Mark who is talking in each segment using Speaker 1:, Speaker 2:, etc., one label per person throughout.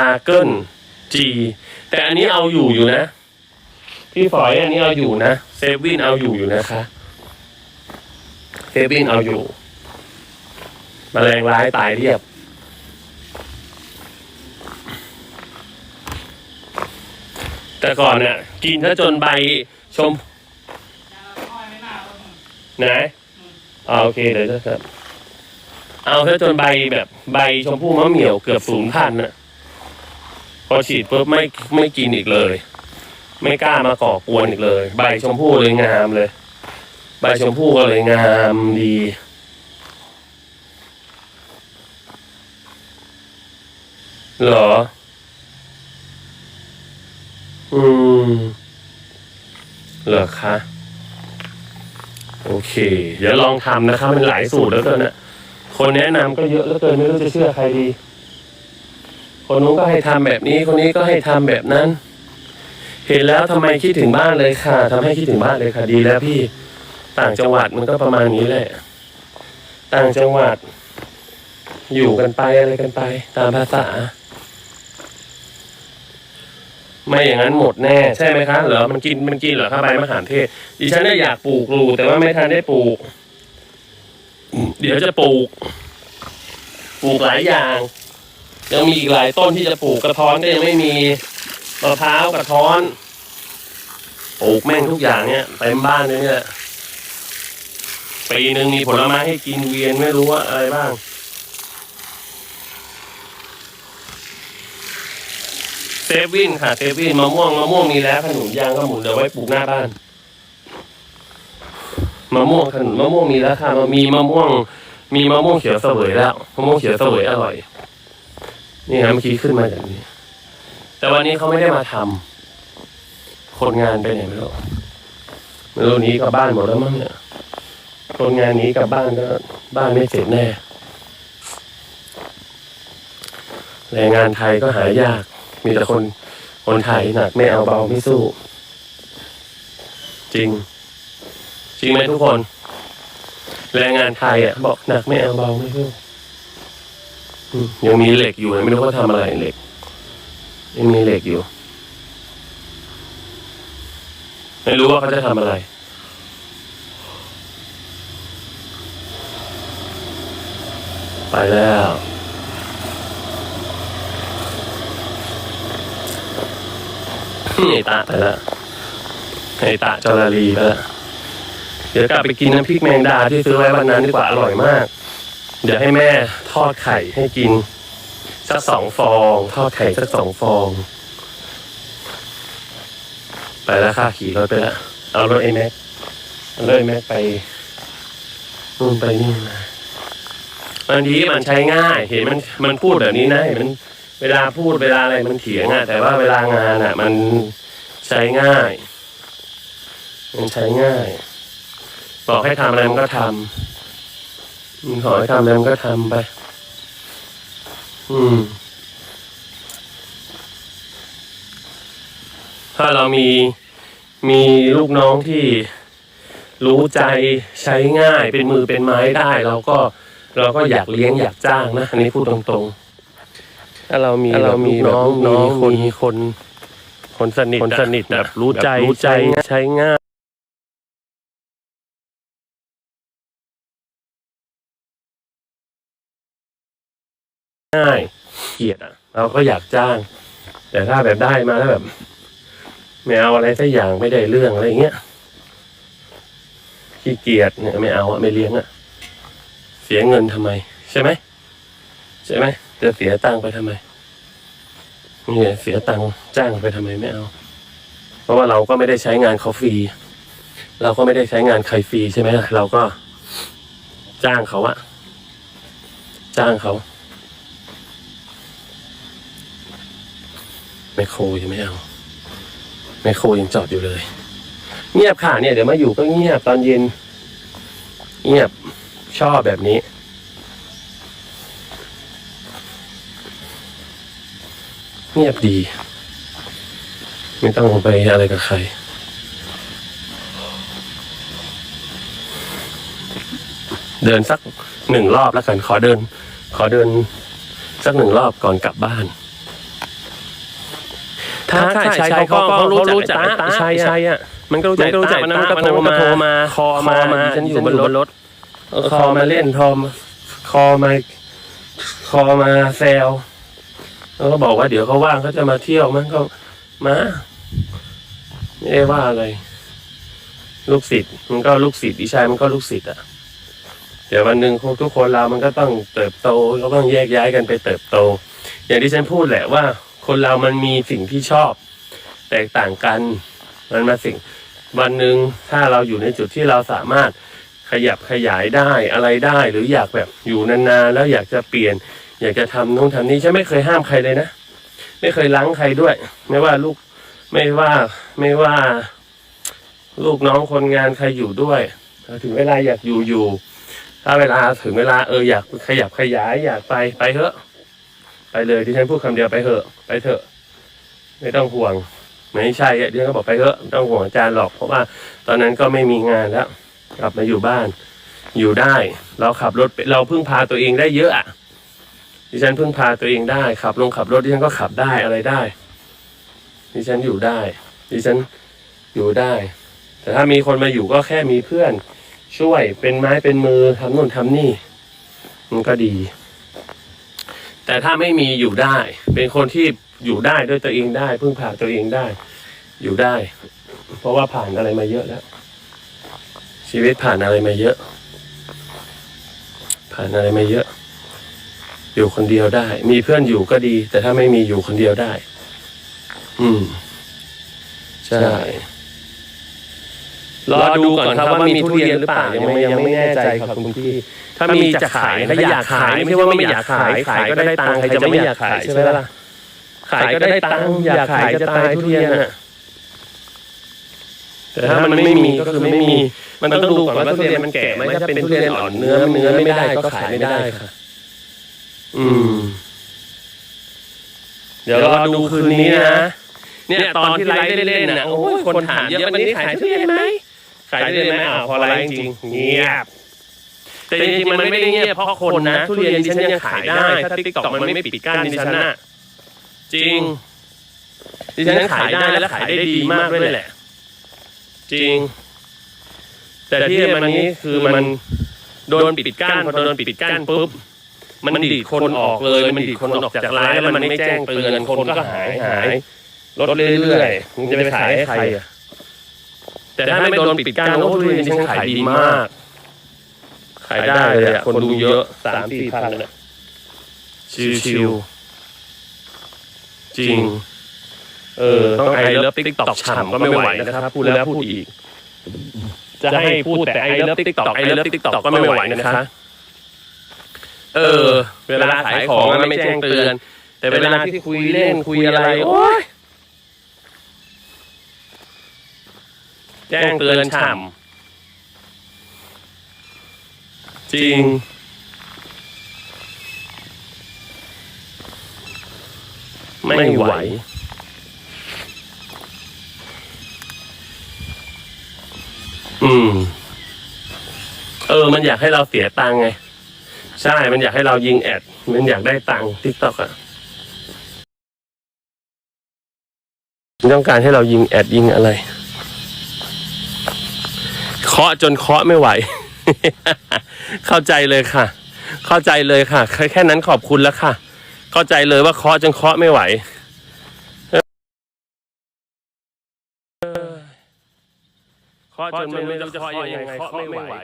Speaker 1: อาเกิลจีแต่อันนี้เอาอยู่อยู่นะ พี่ฝอยอันนี้เอาอยู่นะเซฟวินเอาอยู่อยู่นะคะเซฟวินเอาอยู่มแมลงร้ายตายเรียบ แต่ก่อนเนี่ยกินถ้าจนใบชมไหนโอเคเดี๋ยวจะครับ เอาถ้าจนใบแบบใบชมพู่มะเหมี่ยวเกือบสูญพันธุ์น่ะ อฉีดปุ๊บไม่ไม่กินอีกเลย ไม่กล้ามาก่อกวนอีกเลย ใบชมพู่เลยงามเลย ใบชมพู่ก็เลยงามดีเหรอ อืมเหรอคะ โอเค เดี๋ยวลองทำนะครับมันหลายสูตรแล้วเกินนะคนแนะนำก็เยอะแล้วเกินไม่รู้จะเชื่อใครดี คนนู้นก็ให้ทำแบบนี้ คนนี้ก็ให้ทำแบบนั้น เห็นแล้วทำไมคิดถึงบ้านเลยค่ะทำให้คิดถึงบ้านเลยค่ะดีแล้วพี่ ต่างจังหวัดมันก็ประมาณนี้แหละ ต่างจังหวัด อยู่กันไปอะไรกันไป ตามภาษา ไม่อย่างนั้นหมดแน่ ใช่ไหมคะเหรอมันกินมันกินเหรอครับใบมะขามเทศดิฉันเนี่ยอยากปลูกรูแต่ว่าไม่ทันได้ปลูก เดี๋ยวจะปลูก ปลูกหลายอย่าง ยังมีอีกหลายต้นที่จะปลูกกระท้อนก็ยังไม่มีมะพร้าวกระท้อนปลูกแม่งทุกอย่างเนี่ยเต็มบ้านเลยเนี่ยปีหนึ่งมีผลไม้ให้กินเวียนไม่รู้ว่าอะไรบ้าง เซฟวินค่ะเซฟวินมะม่วงมะม่วงมีแล้วขนุนยางก็หมุนเดี๋ยวไว้ปลูกหน้าบ้านมะม่วงขนุนมะม่วงมีแล้วค่ะมันมีมะม่วง มีมะม่วงเขียวเสวยแล้วมะม่วงเขียวเสวยอร่อย นี่ฮะเมื่อกี้ขึ้นมาอย่างนี้ แต่วันนี้เขาไม่ได้มาทำคนงานไปไหนไม่รู้ไม่รู้นี้กลับบ้านหมดแล้วมั้งเนี่ยคนงานนี้กลับบ้านก็บ้านไม่เสร็จแน่แรงงานไทยก็หายาก มีแต่คนคนไทยหนักไม่เอาเบาไม่สู้ จริง จริงไหมทุกคน แรงงานไทยอะบอกหนักไม่เอาเบาไม่สู้ ยังมีเหล็กอยู่ไม่รู้เขาทำอะไรเหล็กยังมีเหล็กอยู่ ไม่รู้ว่าเขาจะทำอะไรไปแล้วไอตาไปแล้วไอตาจอราลีไปแล้วเดี๋ยวกลับไปกินน้ำพริกแมงดาที่ซื้อไว้วันนั้นดีกว่าอร่อยมาก เดี๋ยวให้แม่ทอดไข่ให้กิน สักสองฟอง ทอดไข่สักสองฟอง ไปแล้วค่ะขี่รถไปแล้วเอารถไอ้แม็กเอารถไอ้แม็กไปนู่นไปนี่มาบางทีมันใช้ง่าย เห็นมันมันพูดแบบนี้นะเห็นมัน เวลาพูดเวลาอะไรมันเถียงอะแต่ว่าเวลางานอะ มันใช้ง่าย มันใช้ง่าย บอกให้ทำอะไรมันก็ทำ มันขอให้ทำอะไรมันก็ทำไป อืม ถ้าเรามีมีลูกน้องที่รู้ใจใช้ง่ายเป็นมือเป็นไม้ได้ เราก็ เราก็อยากเลี้ยงอยากจ้างนะอันนี้พูดตรงๆ ถ้าเรามีถ้าเรามีน้องน้องคนคนคนสนิทคนสนิทแบบรู้ใจรู้ใจใช้ง่าย ง่ายเกลียดอะ เราก็อยากจ้าง แต่ถ้าแบบได้มาแล้วแบบไม่เอาอะไรสักอย่างไม่ได้เรื่องอะไรอย่างเงี้ยขี้เกียจเนี่ยไม่เอาอะไม่เลี้ยงอะเสียเงินทำไม ใช่ไหมใช่ไหมจะเสียตังค์ไปทำไมเนี่ยเสียตังค์จ้างไปทำไมไม่เอา เพราะว่าเราก็ไม่ได้ใช้งานเขาฟรีเราก็ไม่ได้ใช้งานใครฟรีใช่ไหมเราก็ จ้างเขาอะจ้างเขา ไมโครยังไม่เอาแมคโครยังจอดอยู่เลย เงียบค่ะเนี่ยเดี๋ยวมาอยู่ก็เงียบตอนเย็น เงียบชอบแบบนี้ เงียบดี ไม่ต้องไปอะไรกับใครเดินสักหนึ่งรอบแล้วกันขอเดิน ขอเดินสักหนึ่งรอบก่อนกลับบ้าน ค้าขายใช่เขาก็เขารู้จักตาใช่ใช่อะมันก็รู้จักรู้จักมันก็โทรมาโทรมาคอมามาฉันอยู่บนรถคอมาเล่นทอมคอมาคอมาแซวแล้วก็บอกว่าเดี๋ยวเขาว่างเขาจะมาเที่ยวมันก็มาไม่ได้ว่าอะไร ลูกศิษย์มันก็ลูกศิษย์อีชายมันก็ลูกศิษย์อะเดี๋ยววันหนึ่งทุกคนเรามันก็ต้องเติบโตเราต้องแยกย้ายกันไปเติบโต อย่างที่ฉันพูดแหละว่า คนเรามันมีสิ่งที่ชอบ แตกต่างกัน มันมาสิ่งวันหนึ่งถ้าเราอยู่ในจุดที่เราสามารถขยับขยายได้อะไรได้ หรืออยากแบบอยู่นานๆแล้วอยากจะเปลี่ยน อยากจะทำนู่นทำนี่ฉันไม่เคยห้ามใครเลยนะไม่เคยล้างใครด้วย ไม่ว่าลูกไม่ว่าไม่ว่า ลูกน้องคนงานใครอยู่ด้วยถึงเวลาอยากอยู่อยู่ ถ้าเวลาถึงเวลาเอออยากขยับขยายอยากไปไปเถอะ ไปเลยที่ฉันพูดคำเดียวไปเถอะไปเถอะ ไม่ต้องห่วง ไม่ใช่เดี๋ยวก็บอกไปเถอะไม่ต้องห่วงอาจารย์หรอกเพราะว่า ตอนนั้นก็ไม่มีงานแล้ว กลับมาอยู่บ้าน อยู่ได้ เราขับรถเราพึ่งพาตัวเองได้เยอะอะดิฉันพึ่งพาตัวเองได้ขับลงขับรถดิฉันก็ขับได้อะไรได้ ดิฉันอยู่ได้ ดิฉันอยู่ได้ แต่ถ้ามีคนมาอยู่ก็แค่มีเพื่อน ช่วยเป็นไม้เป็นมือทำนู่นทำนี่ มันก็ดี แต่ถ้าไม่มีอยู่ได้ เป็นคนที่อยู่ได้ด้วยตัวเองได้ พึ่งพาตัวเองได้ อยู่ได้ เพราะว่าผ่านอะไรมาเยอะแล้ว ชีวิตผ่านอะไรมาเยอะ ผ่านอะไรมาเยอะ อยู่คนเดียวได้ มีเพื่อนอยู่ก็ดี แต่ถ้าไม่มีอยู่คนเดียวได้ อืม ใช่ รอดูก่อนครับว่ามีทุเรียนหรือเปล่ายังไม่ยังไม่แน่ใจครับคุณพี่ ถ้ามีจะขายถ้าอยากขายไม่ใช่ว่าไม่อยากขายขายก็ได้ตังค์ใครจะไม่อยากขายใช่ไหมล่ะขายก็ได้ตังค์อยากขายจะตายทุเรียนอะแต่ถ้ามันไม่มีก็คือไม่มี มันต้องดูก่อนว่าทุเรียนมันแก่ไหมถ้าเป็นทุเรียนอ่อนเนื้อเนื้อไม่ได้ก็ขายไม่ได้ค่ะ อืม เดี๋ยวรอดูคืนนี้นะเนี่ยตอนที่ไลฟ์เล่นๆนะโอ้ยคนถามเยอะวันนี้ขายทุเรียนไหม ขายทุเรียนไหมอ่าวพอไลฟ์จริงๆเงียบแต่จริงๆมันไม่ได้เงียบเพราะคนนะ ทุเรียนดิฉันยังขายได้ ถ้าติ๊กต็อกมันไม่ปิดกั้นดิฉันน่ะจริง ดิฉันขายได้และขายได้ดีมากด้วยแหละ จริง แต่ที่มันนี้คือมันโดนปิดกั้นพอโดนปิดกั้นปุ๊บมันดีดคนออกเลย มันดีดคนออกจากร้านแล้วมันไม่แจ้งเตือนคนก็หายหายลดเรื่อยๆมึงจะไปขายให้ใครอะ แต่ถ้าไม่โดนปิดกั้นโอ้ทุเรียนฉันขายดีมาก ขายได้เลยอะคนดูเยอะสามสี่พันเลยชิวๆจริง เออ ต้องไอเลิฟติ๊กตอกฉ่ำก็ไม่ไหวนะครับ พูดแล้วพูดอีก จะให้พูดแต่ไอเลิฟติ๊กตอกไอเลิฟติ๊กตอกก็ไม่ไหวนะคะเออ เวลาขายของไม่แจ้งเตือน แต่เวลาที่คุยเล่นคุยอะไร โอ้ย แจ้งเตือนฉ่ำจริง ไม่ไหว อืม เออ มันอยากให้เราเสียตังค์ไง ใช่ มันอยากให้เรายิงแอด มันอยากได้ตังค์ทิกตอกอะต้องการให้เรายิงแอดยิงอะไร เคาะจนเคาะไม่ไหว เข้าใจเลยค่ะ เข้าใจเลยค่ะแค่แค่นั้นขอบคุณแล้วค่ะ เข้าใจเลยว่าเคาะจนเคาะไม่ไหวเออเคาะจนไม่รู้จะเคาะยังไงเคาะไม่ไหว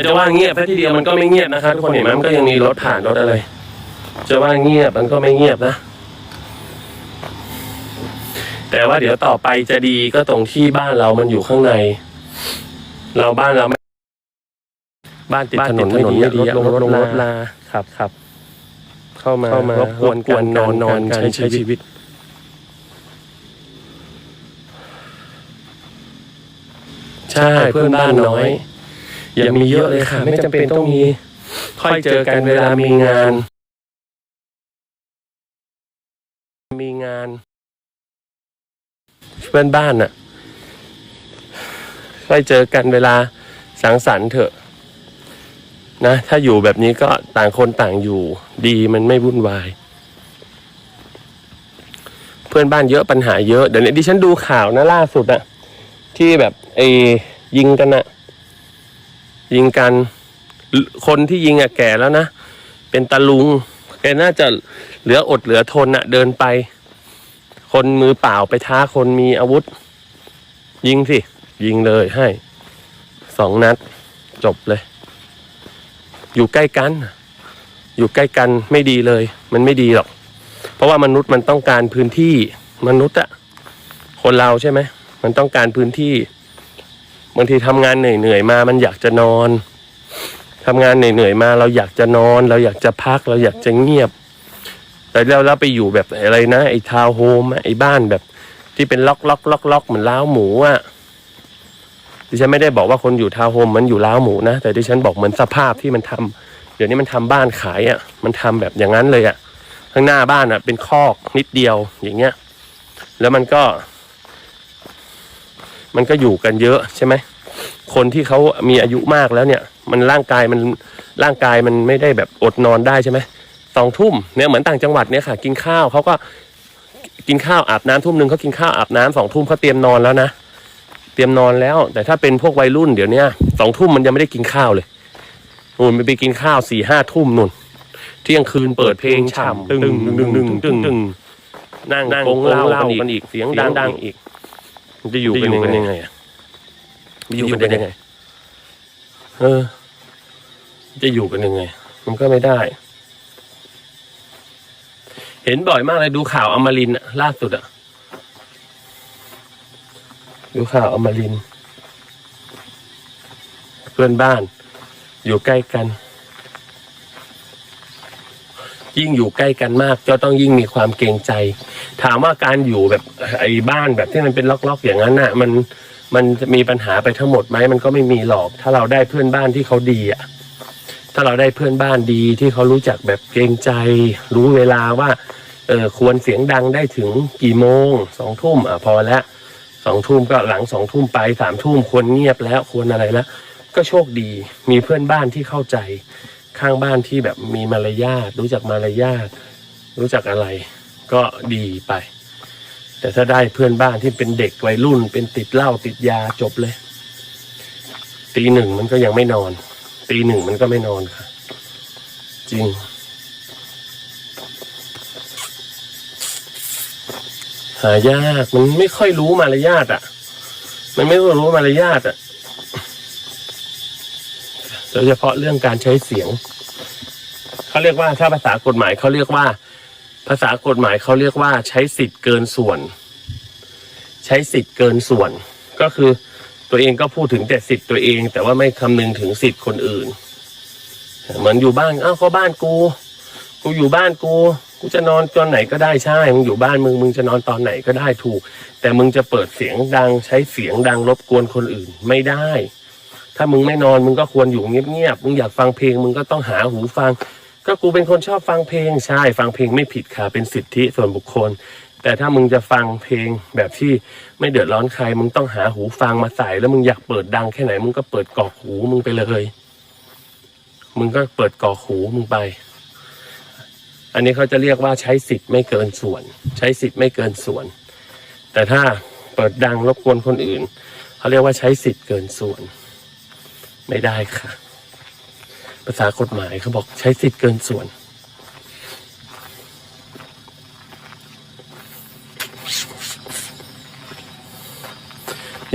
Speaker 1: แต่จะว่าเงียบแค่ทีเดียวมันก็ไม่เงียบนะครับทุกคนเห็นไหมมันก็ยังมีรถผ่านรถอะไร จะว่าเงียบมันก็ไม่เงียบนะ แต่ว่าเดี๋ยวต่อไปจะดีก็ตรงที่บ้านเรามันอยู่ข้างใน เราบ้านเราไม่บ้านติดถนนไม่ดีอะรถลงรถลงรถลาครับครับเข้ามารบกวนกวนนอนนอนใช้ใช้ชีวิตใช่เพื่อนบ้านน้อย อย่ามีเยอะเลยค่ะ ไม่จำเป็นต้องมี ค่อยเจอกันเวลามีงาน มีงานเพื่อนบ้านน่ะ ค่อยเจอกันเวลาสังสรรค์เถอะ นะ ถ้าอยู่แบบนี้ก็ต่างคนต่างอยู่ ดีมันไม่วุ่นวาย เพื่อนบ้านเยอะปัญหาเยอะ เดี๋ยวนี้ดิฉันดูข่าวนะล่าสุดอะที่แบบไอ้ยิงกันอะ ยิงกันคนที่ยิงอะแก่แล้วนะ เป็นตาลุงแกน่าจะเหลืออดเหลือทนอะเดินไป คนมือเปล่าไปท้าคนมีอาวุธ ยิงสิ ยิงเลยให้สองนัด จบเลย อยู่ใกล้กัน อยู่ใกล้กันไม่ดีเลย มันไม่ดีหรอก เพราะว่ามนุษย์มันต้องการพื้นที่มนุษย์อะคนเราใช่ไหมมันต้องการพื้นที่ บางทีทำงานเหนื่อยๆมา มันอยากจะนอนทำงานเหนื่อยๆมา เราอยากจะนอน เราอยากจะพัก เราอยากจะเงียบ แต่แล้วเราไปอยู่แบบอะไรนะไอ้ทาวน์โฮมไอ้บ้านแบบ ที่เป็นล็อกล็อกล็อกล็อกเหมือนล้าวหมูอะดิฉันไม่ได้บอกว่าคนอยู่ทาวน์โฮมมันอยู่ล้าวหมูนะแต่ดิฉันบอกเหมือนสภาพที่มันทำเดี๋ยวนี้มันทำบ้านขายอะมันทำแบบอย่างนั้นเลยอะข้างหน้าบ้านอะ เป็นคอกนิดเดียวอย่างเงี้ย แล้วมันก็ มันก็อยู่กันเยอะใช่ไหมคนที่เขามีอายุมากแล้วเนี่ย มันร่างกายมันร่างกายมันไม่ได้แบบอดนอนได้ใช่ไหมสองทุ่มเนี่ยเหมือนต่างจังหวัดเนี่ยค่ะ กินข้าวเขาก็กินข้าวอาบน้ำทุ่มหนึ่งเขากินข้าวอาบน้ำสองทุ่มเขาเตรียมนอนแล้วนะเตรียมนอนแล้ว แต่ถ้าเป็นพวกวัยรุ่นเดี๋ยวเนี้ยสองทุ่มมันยังไม่ได้กินข้าวเลยนู่นมันไปกินข้าวสี่ห้าทุ่มนู่น เที่ยงคืนเปิดเพลงฉ่ำตึงตึงตึงตึงตึงตึงนั่งนั่งกงเล่ากันอีกเสียงดังดังอีก มันจะอยู่กันยังไงอะจะอยู่กันยังไง เออ จะอยู่กันยังไง มันก็ไม่ได้ เห็นบ่อยมากเลยดูข่าวอมรินทร์อะล่าสุดอะดูข่าวอมรินทร์เพื่อนบ้าน อยู่ใกล้กัน ยิ่งอยู่ใกล้กันมากก็ต้องยิ่งมีความเกรงใจ ถามว่าการอยู่แบบไอ้บ้านแบบที่มันเป็นล็อกๆอย่างนั้นน่ะ มันมันมีปัญหาไปทั้งหมดไหมมันก็ไม่มีหรอก ถ้าเราได้เพื่อนบ้านที่เขาดีอะถ้าเราได้เพื่อนบ้านดีที่เขารู้จักแบบเกรงใจ รู้เวลาว่าเออควรเสียงดังได้ถึงกี่โมงสองทุ่มอะพอแล้วสองทุ่มก็หลังสองทุ่มไปสามทุ่มควรเงียบแล้วควรอะไรแล้ว ก็โชคดีมีเพื่อนบ้านที่เข้าใจ ข้างบ้านที่แบบมีมารยาทรู้จักมารยาทรู้จักอะไร ก็ดีไป แต่ถ้าได้เพื่อนบ้านที่เป็นเด็กวัยรุ่น เป็นติดเหล้าติดยาจบเลย ตีหนึ่งมันก็ยังไม่นอน ตีหนึ่งมันก็ไม่นอนค่ะ จริง หายากมันไม่ค่อยรู้มารยาทอะ มันไม่ค่อยรู้มารยาทอะ โดยเฉพาะเรื่องการใช้เสียงเขาเรียกว่าถ้าภาษากฎหมายเขาเรียกว่า ภาษากฎหมายเขาเรียกว่าใช้สิทธิ์เกินส่วน ใช้สิทธิ์เกินส่วน ก็คือตัวเองก็พูดถึงแต่สิทธิ์ตัวเอง แต่ว่าไม่คำนึงถึงสิทธิ์คนอื่น เหมือนอยู่บ้านอ้าวก็บ้านกู กูอยู่บ้านกูกูจะนอนตอนไหนก็ได้ใช่ มึงอยู่บ้านมึงมึงจะนอนตอนไหนก็ได้ถูก แต่มึงจะเปิดเสียงดังใช้เสียงดังรบกวนคนอื่นไม่ได้ ถ้ามึงไม่นอนมึงก็ควรอยู่เงียบๆมึงอยากฟังเพลง มึงก็ต้องหาหูฟัง ก็กูเป็นคนชอบฟังเพลงใช่ ฟังเพลงไม่ผิดค่ะเป็นสิทธิส่วนบุคคล แต่ถ้ามึงจะฟังเพลงแบบที่ไม่เดือดร้อนใคร มึงต้องหาหูฟังมาใส่แล้วมึงอยากเปิดดังแค่ไหน มึงก็เปิดกอกหูมึงไปเลยมึงก็เปิดกอกหูมึงไป อันนี้เขาจะเรียกว่าใช้สิทธิ์ไม่เกินส่วน ใช้สิทธิ์ไม่เกินส่วน แต่ถ้าเปิดดังรบกวนคนอื่น เขาเรียกว่าใช้สิทธิ์เกินส่วน ไม่ได้ค่ะ ภาษากฎหมายเขาบอกใช้สิทธิ์เกินส่วน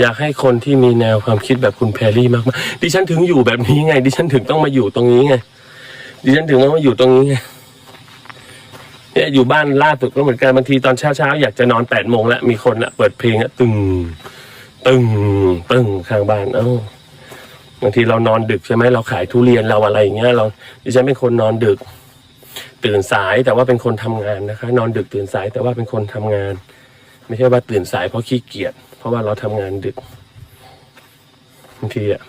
Speaker 1: อยากให้คนที่มีแนวความคิดแบบคุณแพรรี่มากๆดิฉันถึงอยู่แบบนี้ไง ดิฉันถึงต้องมาอยู่ตรงนี้ไง ดิฉันถึงต้องมาอยู่ตรงนี้ไงเนี่ยอยู่บ้านล่าสุดก็เหมือนกันบางทีตอนเช้าๆอยากจะนอนแปดโมงแล้วมีคนอะเปิดเพลงอะตึง ตึง ตึงข้างบ้านเอ้า บางทีเรานอนดึกใช่ไหมเราขายทุเรียนเราอะไรอย่างเงี้ยเราดิฉันเป็นคนนอนดึก ตื่นสายแต่ว่าเป็นคนทำงานนะคะ นอนดึกตื่นสายแต่ว่าเป็นคนทำงาน ไม่ใช่ว่าตื่นสายเพราะขี้เกียจเพราะว่าเราทำงานดึกบางทีอะ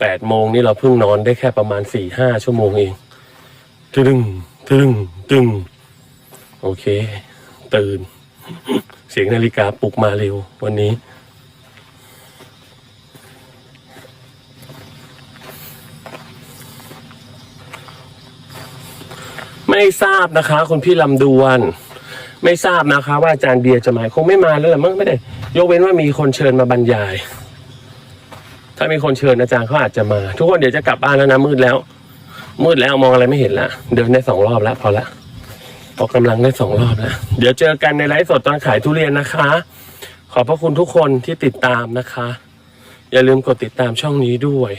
Speaker 1: แปดโมงนี่เราเพิ่งนอนได้แค่ประมาณสี่ห้าชั่วโมงเองตึงตึงตึงโอเค ตื่น เสียงนาฬิกาปลุกมาเร็ววันนี้ ไม่ทราบนะคะ คุณพี่ลำดวน ไม่ทราบนะคะ ว่าอาจารย์เบียร์จะมาคงไม่มาแล้วแหละมั้งไม่ได้ ยกเว้นว่ามีคนเชิญมาบรรยาย ถ้ามีคนเชิญอาจารย์เขาอาจจะมา ทุกคนเดี๋ยวจะกลับบ้านแล้วนะมืดแล้ว มืดแล้วมองอะไรไม่เห็นละเดินได้สองรอบแล้วพอละออกกำลังได้สองรอบแล้วเดี๋ยวเจอกันในไลฟ์สดตอนขายทุเรียนนะคะ ขอบพระคุณทุกคนที่ติดตามนะคะ อย่าลืมกดติดตามช่องนี้ด้วย